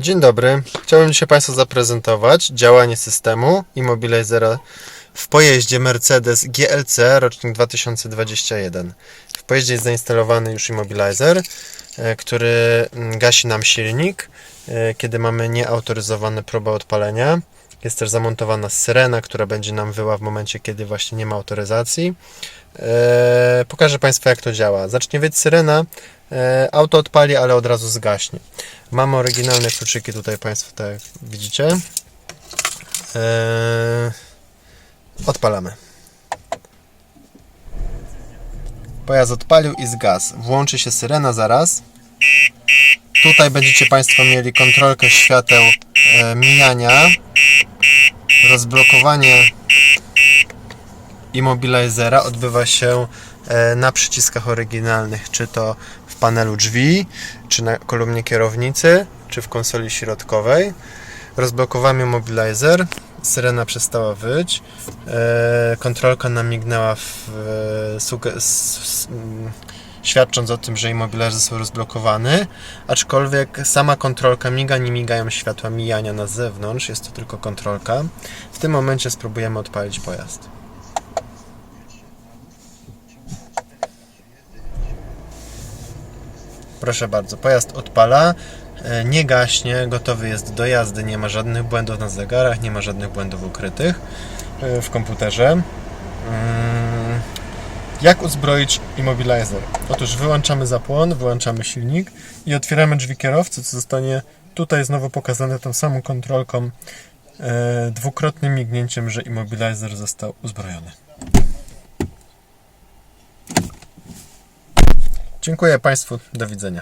Dzień dobry. Chciałbym dzisiaj Państwu zaprezentować działanie systemu Immobilizera w pojeździe Mercedes GLC rocznik 2021. W pojeździe jest zainstalowany już Immobilizer, e, który mm, gasi nam silnik, e, kiedy mamy nieautoryzowane próby odpalenia. Jest też zamontowana syrena, która będzie nam wyła w momencie, kiedy właśnie nie ma autoryzacji. E, Pokażę Państwu, jak to działa. Zacznie wyć syrena, e, auto odpali, ale od razu zgaśnie. Mamy oryginalne kluczyki tutaj Państwo, tak jak widzicie. E, Odpalamy. Pojazd odpalił i zgasł. Włączy się syrena zaraz. Tutaj będziecie Państwo mieli kontrolkę świateł e, mijania, rozblokowanie Immobilizera odbywa się e, na przyciskach oryginalnych, czy to w panelu drzwi, czy na kolumnie kierownicy, czy w konsoli środkowej. Rozblokowałem Immobilizer, syrena przestała wyć, e, kontrolka nam mignęła w, e, mm, świadcząc o tym, że immobilizer są rozblokowany, aczkolwiek sama kontrolka miga, nie migają światła mijania na zewnątrz, jest to tylko kontrolka. W tym momencie spróbujemy odpalić pojazd. Proszę bardzo, pojazd odpala, nie gaśnie, gotowy jest do jazdy, nie ma żadnych błędów na zegarach, nie ma żadnych błędów ukrytych e, w komputerze. Mm, Jak uzbroić immobilizer? Otóż wyłączamy zapłon, wyłączamy silnik i otwieramy drzwi kierowcy, co zostanie tutaj znowu pokazane tą samą kontrolką, e, dwukrotnym mignięciem, że immobilizer został uzbrojony. Dziękuję Państwu, do widzenia.